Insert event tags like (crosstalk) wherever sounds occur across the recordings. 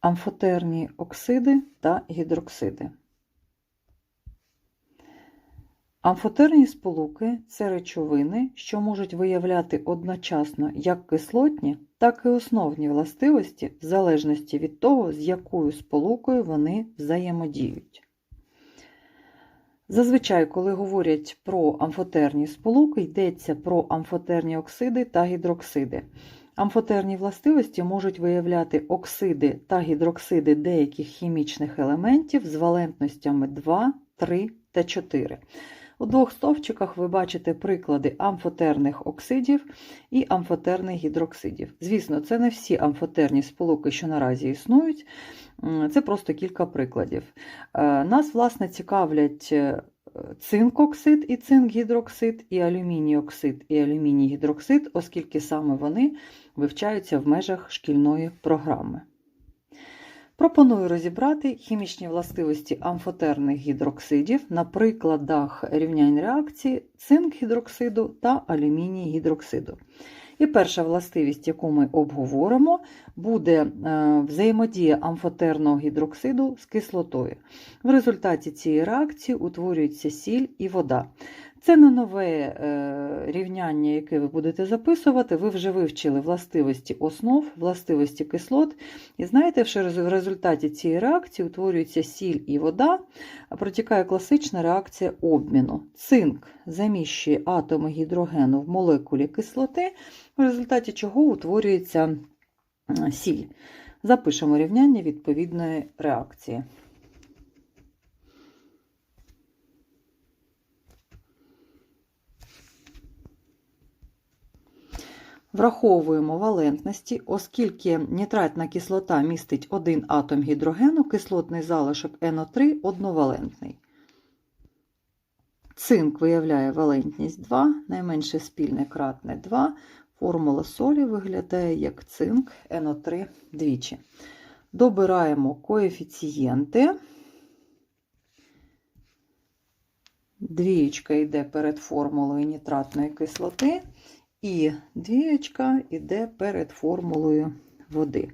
амфотерні оксиди та гідроксиди. Амфотерні сполуки це речовини, що можуть виявляти одночасно як кислотні, так і основні властивості в залежності від того, з якою сполукою вони взаємодіють. Зазвичай, коли говорять про амфотерні сполуки, йдеться про амфотерні оксиди та гідроксиди. Амфотерні властивості можуть виявляти оксиди та гідроксиди деяких хімічних елементів з валентностями 2, 3 та 4. У двох стовпчиках ви бачите приклади амфотерних оксидів і амфотерних гідроксидів. Звісно, це не всі амфотерні сполуки, що наразі існують, це просто кілька прикладів. Е, нас, власне, цікавлять е, цинкоксид і цинк-гідроксид, і алюміній-оксид і алюміній-гідроксид, оскільки саме вони вивчаються в межах шкільної програми. Пропоную розібрати хімічні властивості амфотерних гідроксидів на прикладах рівнянь реакції цинк-гідроксиду та алюміній-гідроксиду. І перша властивість, яку ми обговоримо, буде е, взаємодія амфотерного гідроксиду з кислотою. В результаті цієї реакції утворюється сіль і вода. Це не нове е, рівняння, яке ви будете записувати. Ви вже вивчили властивості основ, властивості кислот. І знаєте, що в результаті цієї реакції утворюється сіль і вода, протікає класична реакція обміну. Цинк заміщує атоми гідрогену в молекулі кислоти, в результаті чого утворюється сіль. Запишемо рівняння відповідної реакції. Враховуємо валентності, оскільки нітратна кислота містить один атом гідрогену, кислотний залишок НО3 одновалентний. Цинк виявляє валентність 2, найменше спільне кратне 2. Формула солі виглядає як цинк НО3 двічі. Добираємо коефіцієнти. Двієчка йде перед формулою нітратної кислоти. І двієчка йде перед формулою води.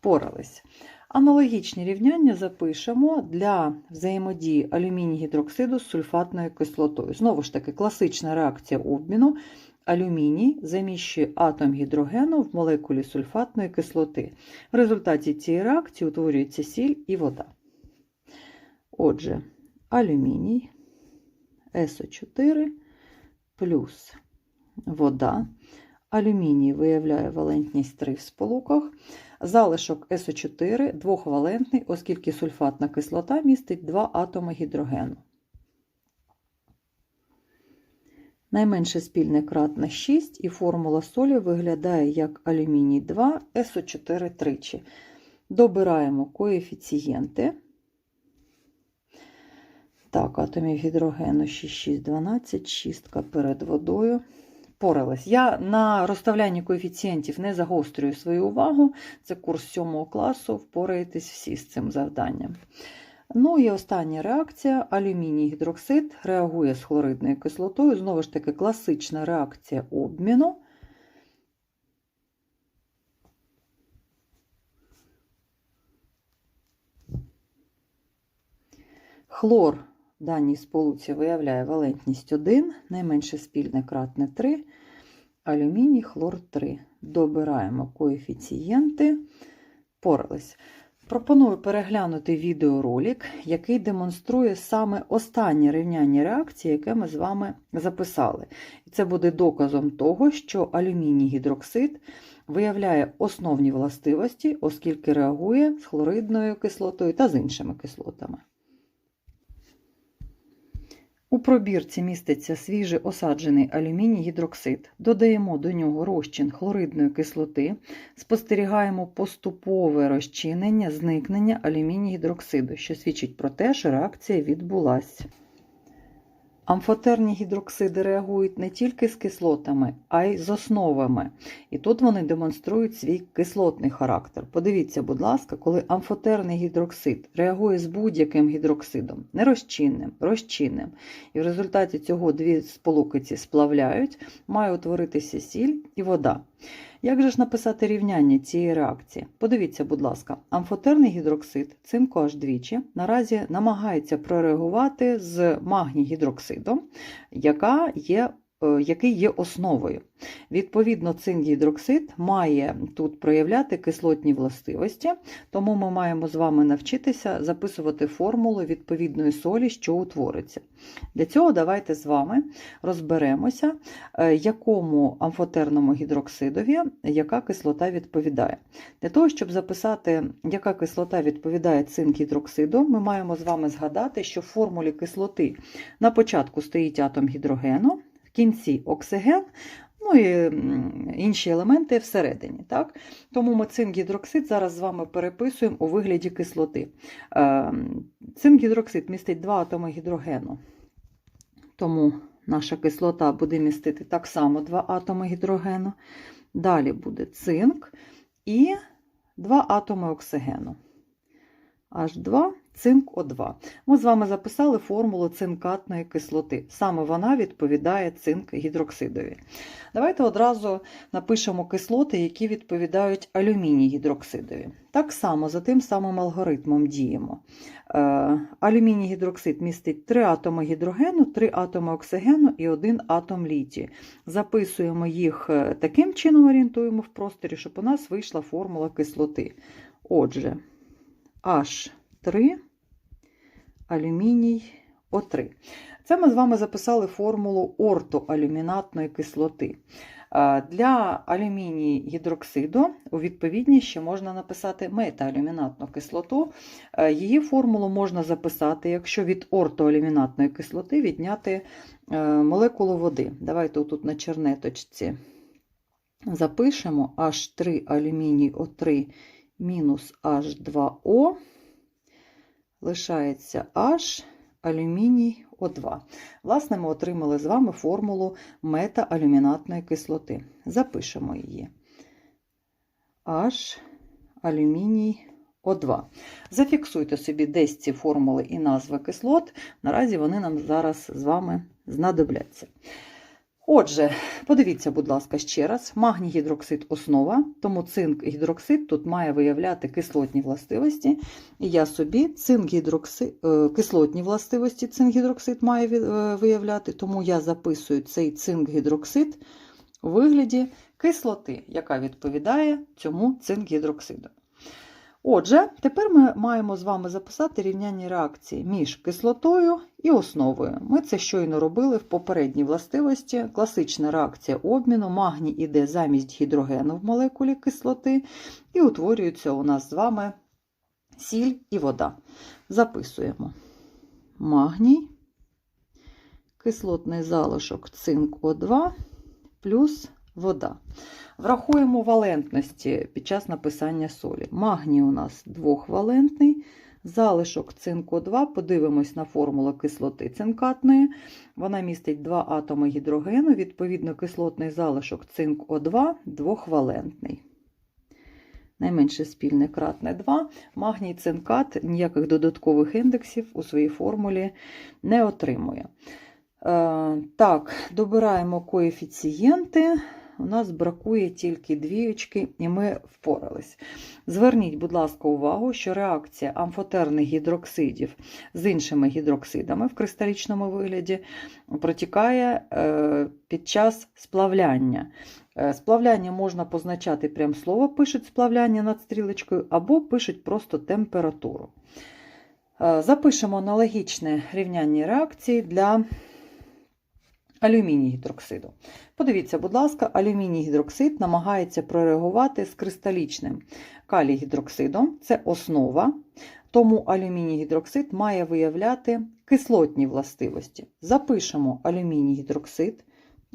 Порались. Аналогічні рівняння запишемо для взаємодії алюміній гідроксиду з сульфатною кислотою. Знову ж таки, класична реакція обміну. Алюміній заміщує атом гідрогену в молекулі сульфатної кислоти. В результаті цієї реакції утворюється сіль і вода. Отже, алюміній СО4 плюс вода. Алюміній виявляє валентність 3 в сполуках. Залишок СО4 двохвалентний, оскільки сульфатна кислота містить 2 атоми гідрогену. Найменше спільне кратне 6, і формула солі виглядає як алюміній 2 СО4 тричі. Добираємо коефіцієнти. Так, атомів гідрогену 6, 6, 12, шістка перед водою впоралась. Я на розставлянні коефіцієнтів не загострюю свою увагу. Це курс 7 класу, впораєтесь всі з цим завданням. Ну і остання реакція: алюміній гідроксид реагує з хлоридною кислотою. Знову ж таки, класична реакція обміну. Хлор даній сполуці виявляє валентність 1, найменше спільне кратне 3, алюміній, хлор 3. Добираємо коефіцієнти, порались. Пропоную переглянути відеоролик, який демонструє саме останнє рівняння реакції, яке ми з вами записали. І це буде доказом того, що алюміній гідроксид виявляє основні властивості, оскільки реагує з хлоридною кислотою та з іншими кислотами. У пробірці міститься свіже осаджений алюміній гідроксид. Додаємо до нього розчин хлоридної кислоти, спостерігаємо поступове розчинення, зникнення алюміній гідроксиду, що свідчить про те, що реакція відбулася. Амфотерні гідроксиди реагують не тільки з кислотами, а й з основами. І тут вони демонструють свій кислотний характер. Подивіться, будь ласка, коли амфотерний гідроксид реагує з будь-яким гідроксидом, нерозчинним, розчинним, і в результаті цього дві сполуки ці сплавляють, має утворитися сіль і вода. Як же ж написати рівняння цієї реакції? Подивіться, будь ласка, амфотерний гідроксид цинку аж двічі наразі намагається прореагувати з магній гідроксидом, яка є який є основою. Відповідно, цинк-гідроксид має тут проявляти кислотні властивості, тому ми маємо з вами навчитися записувати формулу відповідної солі, що утвориться. Для цього давайте з вами розберемося, е, якому амфотерному гідроксидові яка кислота відповідає. Для того, щоб записати, яка кислота відповідає цинк-гідроксиду, ми маємо з вами згадати, що в формулі кислоти на початку стоїть атом гідрогену, кінці оксиген, ну і інші елементи всередині. Так? Тому ми цинк-гідроксид зараз з вами переписуємо у вигляді кислоти. Е, Цинк-гідроксид містить два атоми гідрогену, тому наша кислота буде містити так само два атоми гідрогену. Далі буде цинк і два атоми оксигену. H2, цинк О2. Ми з вами записали формулу цинкатної кислоти. Саме вона відповідає цинк-гідроксидові. Давайте одразу напишемо кислоти, які відповідають алюміній гідроксидові. Так само за тим самим алгоритмом діємо. Е, Алюміній гідроксид містить 3 атоми гідрогену, 3 атоми оксигену і 1 атом літію. Записуємо їх е, таким чином, орієнтуємо в просторі, щоб у нас вийшла формула кислоти. Отже, H3, алюміній О3. Це ми з вами записали формулу ортоалюмінатної кислоти. Для алюміній гідроксиду у відповідній ще можна написати метаалюмінатну кислоту. Її формулу можна записати, якщо від ортоалюмінатної кислоти відняти е, молекулу води. Давайте тут на чернеточці запишемо H3 алюміній О3 мінус H2O, лишається H алюміній О2. Власне, ми отримали з вами формулу метаалюмінатної кислоти. Запишемо її. H алюміній О2. Зафіксуйте собі десь ці формули і назви кислот. Наразі вони нам зараз з вами знадобляться. Отже, подивіться, будь ласка, ще раз. Магній гідроксид основа, тому цинк-гідроксид тут має виявляти кислотні властивості. І я собі е, кислотні властивості цинк-гідроксид має е, виявляти, тому я записую цей цинк-гідроксид у вигляді кислоти, яка відповідає цьому цинк-гідроксиду. Отже, тепер ми маємо з вами записати рівняння реакції між кислотою і основою. Ми це щойно робили в попередній властивості. Класична реакція обміну. Магній іде замість гідрогену в молекулі кислоти, і утворюється у нас з вами сіль і вода. Записуємо магній, кислотний залишок цинк О2 плюс вода. Врахуємо валентності під час написання солі. Магній у нас двохвалентний, залишок цинку 2. Подивимось на формулу кислоти цинкатної. Вона містить два атоми гідрогену, відповідно, кислотний залишок цинк О2 двохвалентний. Найменше спільне кратне 2. Магній цинкат ніяких додаткових індексів у своїй формулі не отримує. Е, так, добираємо коефіцієнти у нас бракує тільки двіючки, і ми впорались. Зверніть, будь ласка, увагу, що реакція амфотерних гідроксидів з іншими гідроксидами в кристалічному вигляді протікає е, під час сплавляння. Е, Сплавляння можна позначати прям слово, пишуть сплавляння над стрілочкою, або пишуть просто температуру. Е, Запишемо аналогічне рівняння реакції для алюміній гідроксиду. Подивіться, будь ласка, алюміній гідроксид намагається прореагувати з кристалічним калій гідроксидом, це основа, тому алюміній гідроксид має виявляти кислотні властивості. Запишемо алюміній гідроксид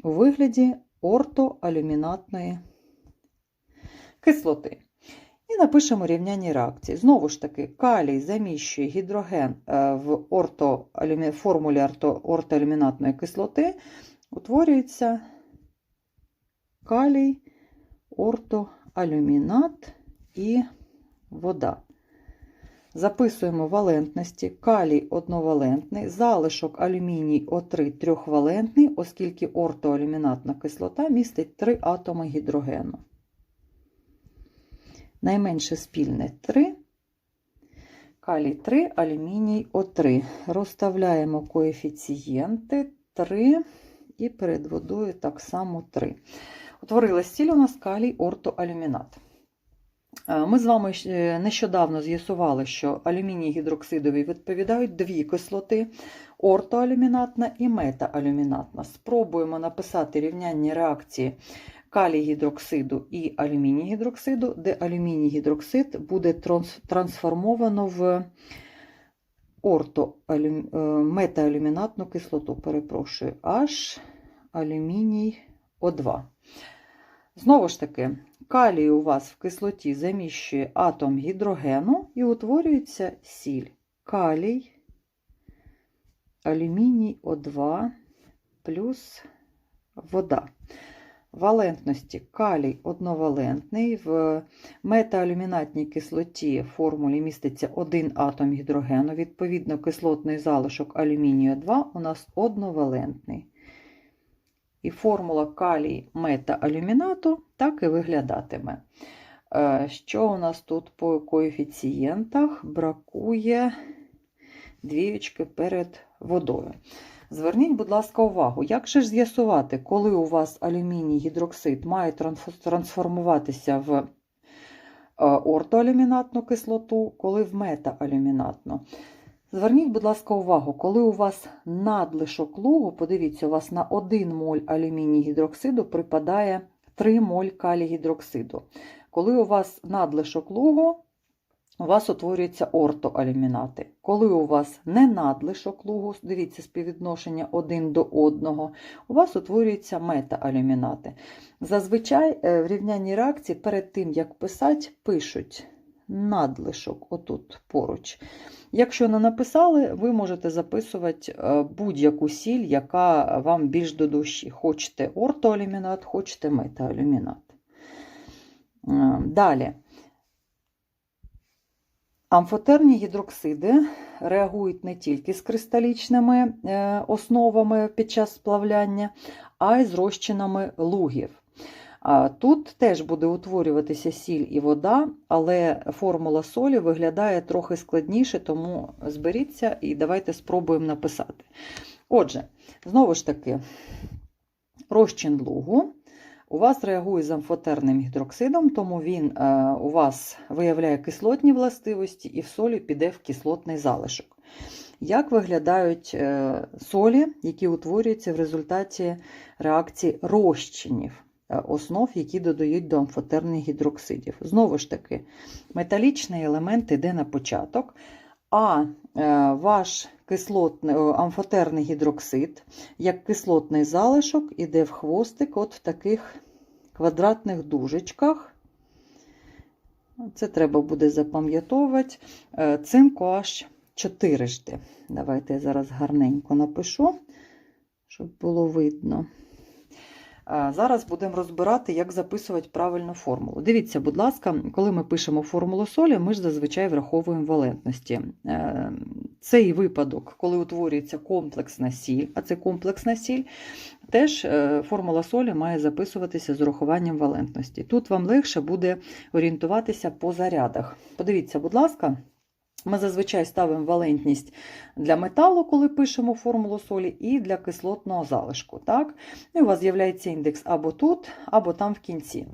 у вигляді ортоалюмінатної кислоти. І напишемо рівняння реакції. Знову ж таки, калій заміщує гідроген е, в орто, формулі ортоалюмінатної кислоти, утворюється калій, ортоалюмінат і вода. Записуємо валентності. Калій одновалентний, залишок алюміній О3 трьохвалентний, оскільки ортоалюмінатна кислота містить 3 атоми гідрогену. Найменше спільне 3. Калій 3, алюміній О3. Розставляємо коефіцієнти 3 і перед водою так само 3. Утворилась стіль у нас калій ортоалюмінат. Е, Ми з вами нещодавно з'ясували, що алюміній гідроксидові відповідають дві кислоти ортоалюмінатна і метаалюмінатна. Спробуємо написати рівняння реакції калій гідроксиду і алюміній гідроксиду, де алюміній гідроксид буде трансформовано в орто метаалюмінатну кислоту, перепрошую, H алюміній О2. Знову ж таки, калій у вас в кислоті заміщує атом гідрогену і утворюється сіль. Калій, алюміній О2 плюс вода. Валентності калій одновалентний. В метаалюмінатній кислоті формулі міститься один атом гідрогену. Відповідно, кислотний залишок алюмінію 2 у нас одновалентний. І формула калій метаалюмінату так і виглядатиме. Е, Що у нас тут по коефіцієнтах? Бракує двіючки перед водою. Зверніть, будь ласка, увагу, як же ж з'ясувати, коли у вас алюміній гідроксид має трансформуватися в е, ортоалюмінатну кислоту, коли в метаалюмінатну. Зверніть, будь ласка, увагу, коли у вас надлишок лугу, подивіться, у вас на 1 моль алюміній гідроксиду припадає 3 моль калій гідроксиду. Коли у вас надлишок лугу, у вас утворюються ортоалюмінати. Коли у вас не надлишок лугу, дивіться співвідношення один до одного, у вас утворюються метаалюмінати. Зазвичай е, в рівнянні реакції перед тим, як писати, пишуть надлишок отут поруч. Якщо не написали, ви можете записувати е, будь-яку сіль, яка вам більш до душі. Хочете ортоалюмінат, хочете метаалюмінат. Е, Далі. Амфотерні гідроксиди реагують не тільки з кристалічними е, основами під час сплавляння, а й з розчинами лугів. Тут теж буде утворюватися сіль і вода, але формула солі виглядає трохи складніше, тому зберіться і давайте спробуємо написати. Отже, знову ж таки, розчин лугу у вас реагує з амфотерним гідроксидом, тому він е, у вас виявляє кислотні властивості і в солі піде в кислотний залишок. Як виглядають е, солі, які утворюються в результаті реакції розчинів? е, Основ, які додають до амфотерних гідроксидів. Знову ж таки, металічний елемент йде на початок, а ваш кислотний, амфотерний гідроксид, як кислотний залишок, іде в хвостик от в таких квадратних дужечках. Це треба буде запам'ятовувати. Е, Цинку аж чотирижди. Давайте я зараз гарненько напишу, щоб було видно. Е, Зараз будемо розбирати, як записувати правильну формулу. Дивіться, будь ласка, коли ми пишемо формулу солі, ми ж зазвичай враховуємо валентності. Е, Цей випадок, коли утворюється комплексна сіль, а це комплексна сіль, теж е, формула солі має записуватися з урахуванням валентності. Тут вам легше буде орієнтуватися по зарядах. Подивіться, будь ласка. Ми зазвичай ставимо валентність для металу, коли пишемо формулу солі, і для кислотного залишку. Так? І у вас з'являється індекс або тут, або там в кінці.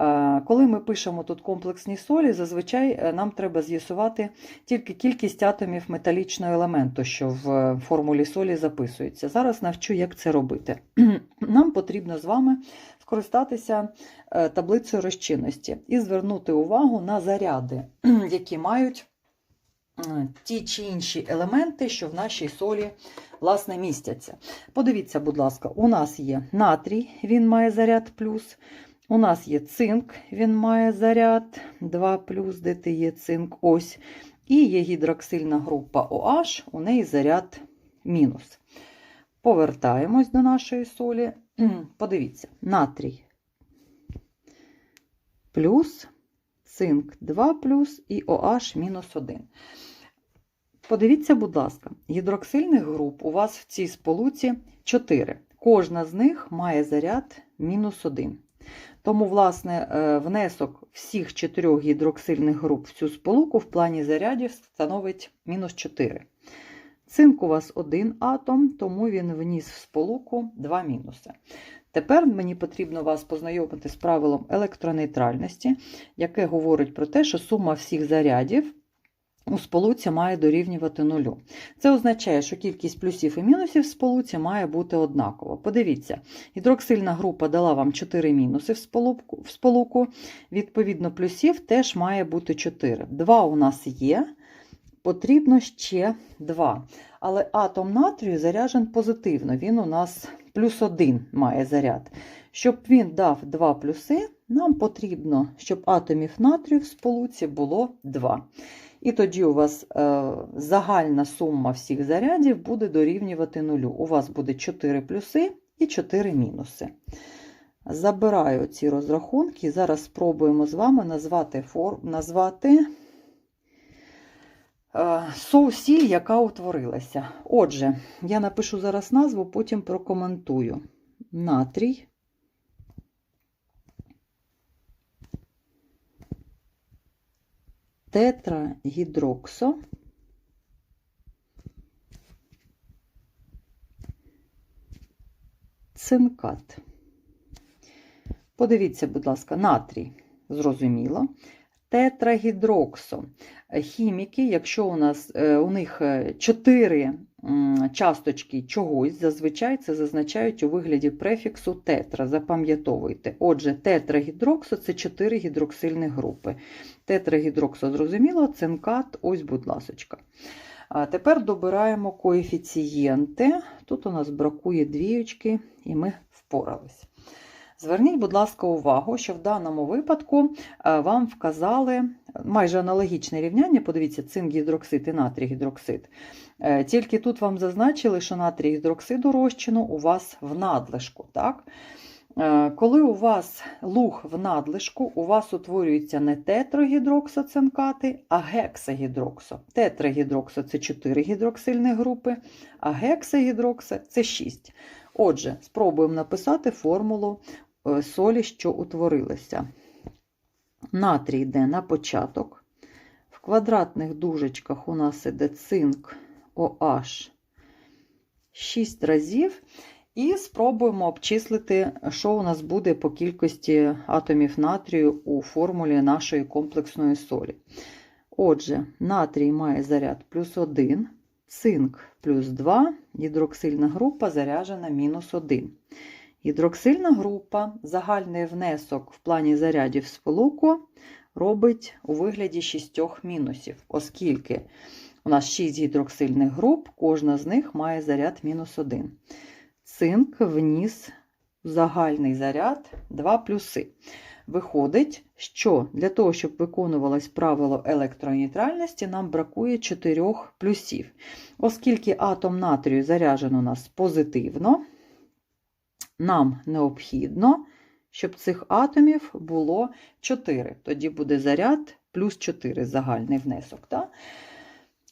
Е, Коли ми пишемо тут комплексні солі, зазвичай е, нам треба з'ясувати тільки кількість атомів металічного елементу, що в формулі солі записується. Зараз навчу, як це робити. (clears throat) Нам потрібно з вами скористатися е, таблицею розчинності і звернути увагу на заряди, (clears throat) які мають е, ті чи інші елементи, що в нашій солі власне містяться. Подивіться, будь ласка, у нас є натрій, він має заряд плюс. У нас є цинк, він має заряд 2 плюс, де ти є цинк, ось. І є гідроксильна група OH, у неї заряд мінус. Повертаємось до нашої солі. (clears throat) Подивіться, натрій плюс, цинк 2 плюс і OH мінус 1. Подивіться, будь ласка, гідроксильних груп у вас в цій сполуці 4. Кожна з них має заряд мінус 1. Тому, власне, е, внесок всіх чотирьох гідроксильних груп в цю сполуку в плані зарядів становить мінус 4. Цинк у вас один атом, тому він вніс в сполуку два мінуси. Тепер мені потрібно вас познайомити з правилом електронейтральності, яке говорить про те, що сума всіх зарядів у сполуці має дорівнювати нулю. Це означає, що кількість плюсів і мінусів в сполуці має бути однакова. Подивіться, гідроксильна група дала вам 4 мінуси в сполуку, відповідно, плюсів теж має бути 4. 2 у нас є, потрібно ще 2. Але атом натрію заряджен позитивно, він у нас плюс 1 має заряд. Щоб він дав 2 плюси, нам потрібно, щоб атомів натрію в сполуці було 2. І тоді у вас е, загальна сума всіх зарядів буде дорівнювати нулю. У вас буде 4 плюси і 4 мінуси. Забираю ці розрахунки зараз спробуємо з вами назвати, фор... назвати соусіль, яка утворилася. Отже, я напишу зараз назву, потім прокоментую. Натрій. тетрагідроксо цинкат. Подивіться, будь ласка, натрій, зрозуміло. Тетрагідроксо. Хіміки, якщо у нас е, у них 4 часточки чогось, зазвичай це зазначають у вигляді префіксу тетра. Запам'ятовуйте. Отже, тетрагідроксо це 4 гідроксильні групи. Тетрагідроксо, зрозуміло, цинкат, ось, будь ласочка. А тепер добираємо коефіцієнти. Тут у нас бракує двіючки, і ми впорались. Зверніть, будь ласка, увагу, що в даному випадку вам вказали майже аналогічне рівняння, подивіться, цинк гідроксид і натрій гідроксид. Е, тільки тут вам зазначили, що натрій гідроксиду розчину у вас в надлишку. Так? Е, коли у вас луг в надлишку, у вас утворюються не тетрагідроксоцинкати, а гексагідроксо. Тетрагідроксо це 4 гідроксильні групи, а гексагідроксо це 6. Отже, спробуємо написати формулу е, солі, що утворилися. Натрій йде на початок. В квадратних дужечках у нас іде цинк OH 6 разів. І спробуємо обчислити, що у нас буде по кількості атомів натрію у формулі нашої комплексної солі. Отже, натрій має заряд плюс 1, цинк плюс 2, гідроксильна група заряджена мінус 1. Гідроксильна група, загальний внесок в плані зарядів сполуку робить у вигляді 6 мінусів, оскільки у нас 6 гідроксильних груп, кожна з них має заряд мінус 1. Цинк вніс загальний заряд 2 плюси. Виходить, що для того, щоб виконувалось правило електронейтральності, нам бракує 4 плюсів. Оскільки атом натрію заряджен у нас позитивно, нам необхідно, щоб цих атомів було 4. Тоді буде заряд плюс 4 загальний внесок. Так?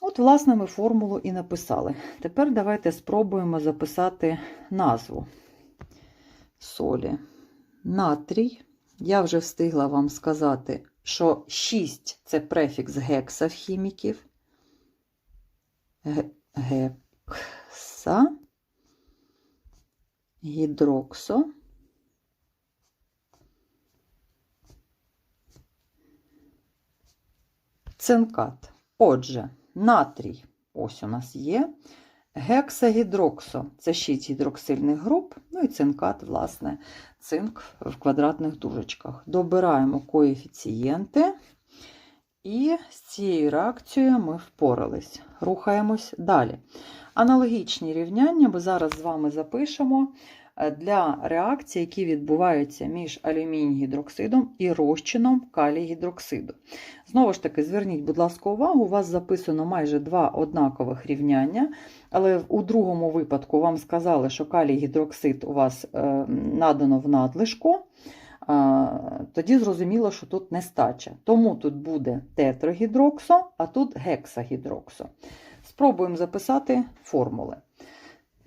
От, власне, ми формулу і написали. Тепер давайте спробуємо записати назву солі. Натрій. Я вже встигла вам сказати, що 6 це префікс гекса в хіміків. Гекса, гідроксо. Цинкат. Отже, натрій, ось у нас є. Гексагідроксо це 6 гідроксильних груп, ну і цинкат, власне, цинк в квадратних дужечках. Добираємо коефіцієнти, і з цією реакцією ми впорались. Рухаємось далі. Аналогічні рівняння ми зараз з вами запишемо е, для реакцій, які відбуваються між алюміній-гідроксидом і розчином калій-гідроксиду. Знову ж таки, зверніть, будь ласка, увагу, у вас записано майже два однакових рівняння, але у другому випадку вам сказали, що калій-гідроксид у вас е, надано в надлишку. Тоді зрозуміло, що тут нестача. Тому тут буде тетрагідроксо, а тут гексагідроксо. Спробуємо записати формули.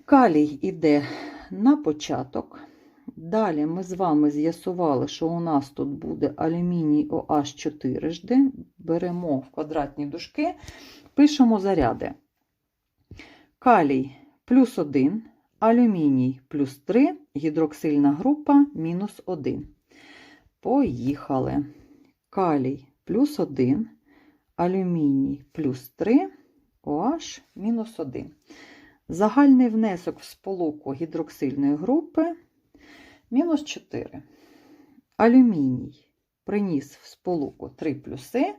Калій йде на початок, Далі ми з вами з'ясували, що у нас тут буде алюміній OH 4 Беремо в квадратні дужки, пишемо заряди. Калій плюс 1, алюміній плюс 3, гідроксильна група мінус 1. Поїхали. Калій плюс 1, алюміній плюс 3, OH мінус 1. Загальний внесок в сполуку гідроксильної групи мінус 4. Алюміній приніс в сполуку 3 плюси.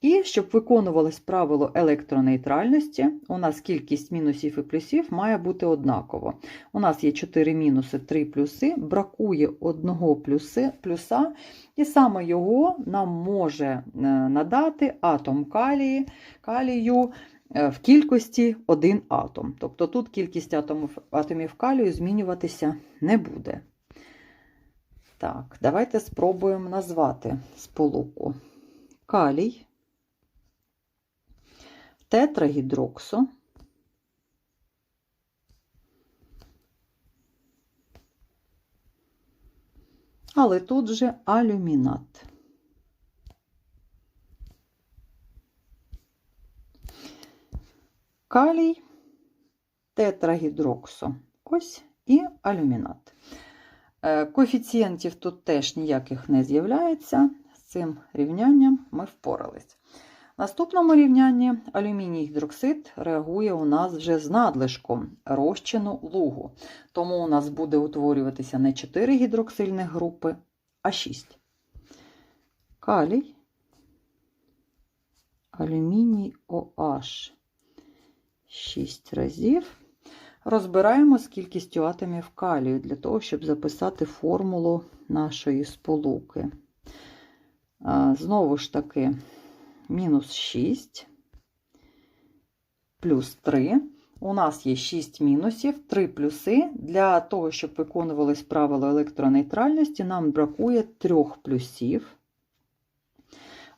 І щоб виконувалось правило електронейтральності, у нас кількість мінусів і плюсів має бути однаково. У нас є 4 мінуси, 3 плюси, бракує одного плюси, плюса, і саме його нам може е, надати атом калії, калію в кількості 1 атом. Тобто тут кількість атомів, атомів калію змінюватися не буде. Так, давайте спробуємо назвати сполуку. Калій, тетрагідроксу, але тут же алюмінат. Калій, тетрагідроксу. Ось і алюмінат. Е, Коефіцієнтів тут теж ніяких не з'являється. З цим рівнянням ми впорались. В наступному рівнянні алюміній гідроксид реагує у нас вже з надлишком розчину лугу. Тому у нас буде утворюватися не 4 гідроксильних групи, а 6. Калій, алюміній OH 6 разів. Розбираємо з кількістю атомів калію для того, щоб записати формулу нашої сполуки. Знову ж таки, мінус 6 плюс 3. У нас є 6 мінусів, 3 плюси. Для того, щоб виконувалось правило електронейтральності, нам бракує 3 плюсів.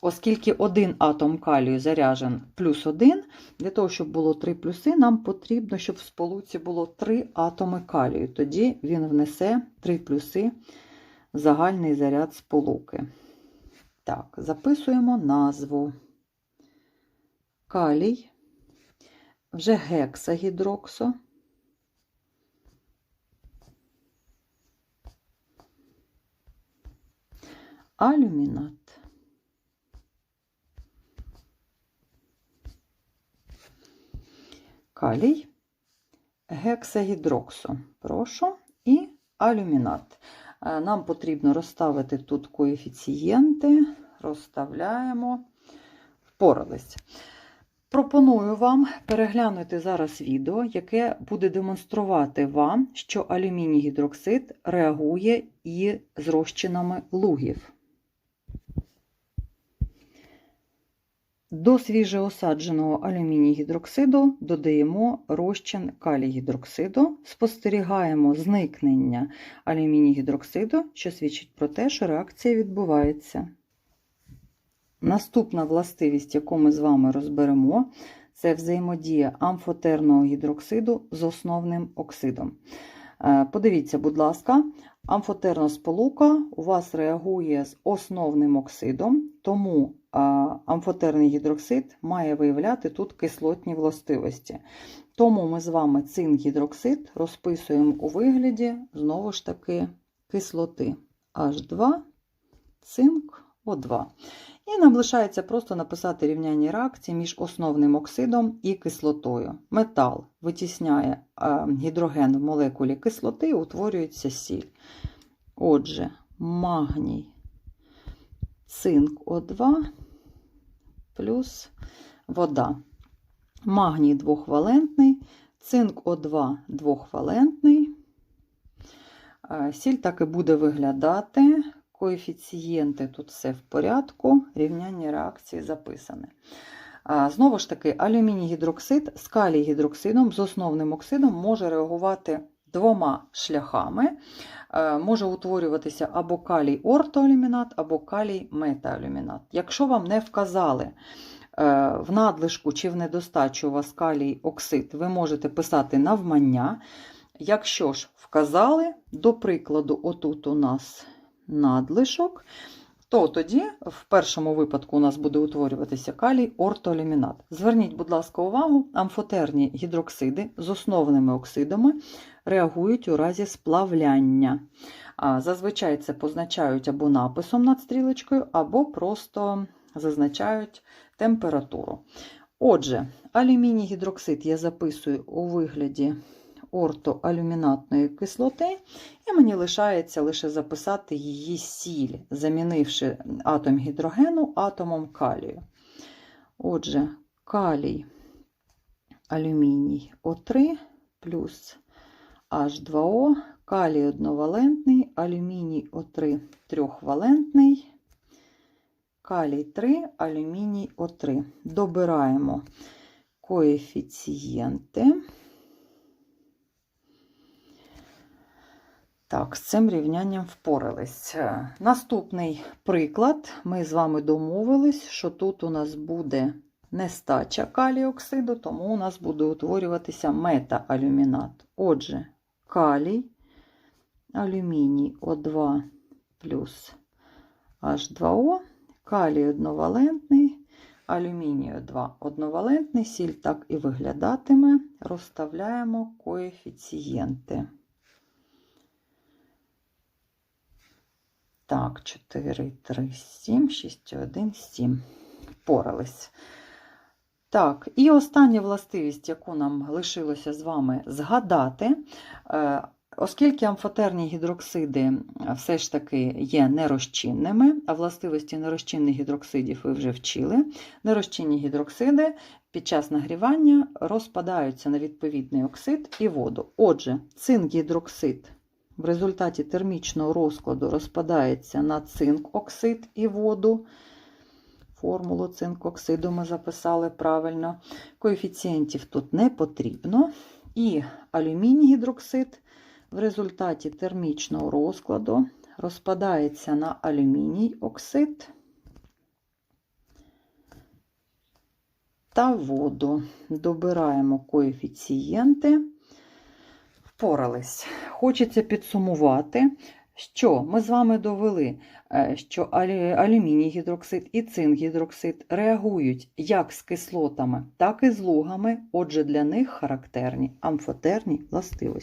Оскільки один атом калію заряжен плюс 1, для того, щоб було 3 плюси, нам потрібно, щоб в сполуці було 3 атоми калію. Тоді він внесе 3 плюси загальний заряд сполуки. Так, записуємо назву. Калій, вже гексагідроксо. Алюмінат. Калій, гексагідроксу. Прошу, і алюмінат. Е, Нам потрібно розставити тут коефіцієнти, розставляємо, впорались. Пропоную вам переглянути зараз відео, яке буде демонструвати вам, що алюміній гідроксид реагує і з розчинами лугів. До свіжеосадженого алюміній гідроксиду додаємо розчин калій гідроксиду, спостерігаємо зникнення алюміній гідроксиду, що свідчить про те, що реакція відбувається. Наступна властивість, яку ми з вами розберемо, це взаємодія амфотерного гідроксиду з основним оксидом. Е, Подивіться, будь ласка, амфотерна сполука у вас реагує з основним оксидом, тому амфотерний гідроксид має виявляти тут кислотні властивості. Тому ми з вами цинк-гідроксид розписуємо у вигляді, знову ж таки, кислоти H2, цинк О2. І нам лишається просто написати рівняння реакції між основним оксидом і кислотою. Метал витісняє гідроген в молекулі кислоти утворюється сіль. Отже, магній, цинк О2 плюс вода. Магній двохвалентний, цинк О2 двохвалентний. Е, Сіль так і буде виглядати. Коефіцієнти тут все в порядку, рівняння реакції записане. Знову ж таки, алюміній гідроксид з калій гідроксидом, з основним оксидом може реагувати двома шляхами. Е, Може утворюватися або калій ортоалюмінат, або калій метаалюмінат. Якщо вам не вказали е, в надлишку чи в недостачу у вас калій оксид, ви можете писати навмання. Якщо ж вказали, до прикладу, отут у нас надлишок, то тоді в першому випадку у нас буде утворюватися калій ортоалюмінат. Зверніть, будь ласка, увагу, амфотерні гідроксиди з основними оксидами реагують у разі сплавляння. Зазвичай це позначають або написом над стрілочкою, або просто зазначають температуру. Отже, алюміній гідроксид я записую у вигляді ортоалюмінатної кислоти, і мені лишається лише записати її сіль, замінивши атом гідрогену атомом калію. Отже, калій, алюміній О3 плюс H2O, калій одновалентний, алюміній О3 трьохвалентний, калій 3, алюміній О3. Добираємо коефіцієнти. Так, з цим рівнянням впорались. Е, Наступний приклад. Ми з вами домовились, що тут у нас буде нестача каліоксиду, тому у нас буде утворюватися метаалюмінат. Отже, калій, алюміній О2 плюс H2O, калій одновалентний, алюміній О2 одновалентний, сіль так і виглядатиме. Розставляємо коефіцієнти. Так, 4, 3, 7, 6, 1, 7. Впорались. Так, і остання властивість, яку нам лишилося з вами згадати, е, оскільки амфотерні гідроксиди все ж таки є нерозчинними, а властивості нерозчинних гідроксидів ви вже вчили, нерозчинні гідроксиди під час нагрівання розпадаються на відповідний оксид і воду. Отже, цинк-гідроксид в результаті термічного розкладу розпадається на цинк-оксид і воду. Формулу цинк-оксиду ми записали правильно. Коефіцієнтів тут не потрібно. І алюміній гідроксид в результаті термічного розкладу розпадається на алюміній оксид та воду. Добираємо коефіцієнти впорались. Хочеться підсумувати, що ми з вами довели, е, що алюміній гідроксид і цинк гідроксид реагують як з кислотами, так і з лугами, отже, для них характерні амфотерні властивості.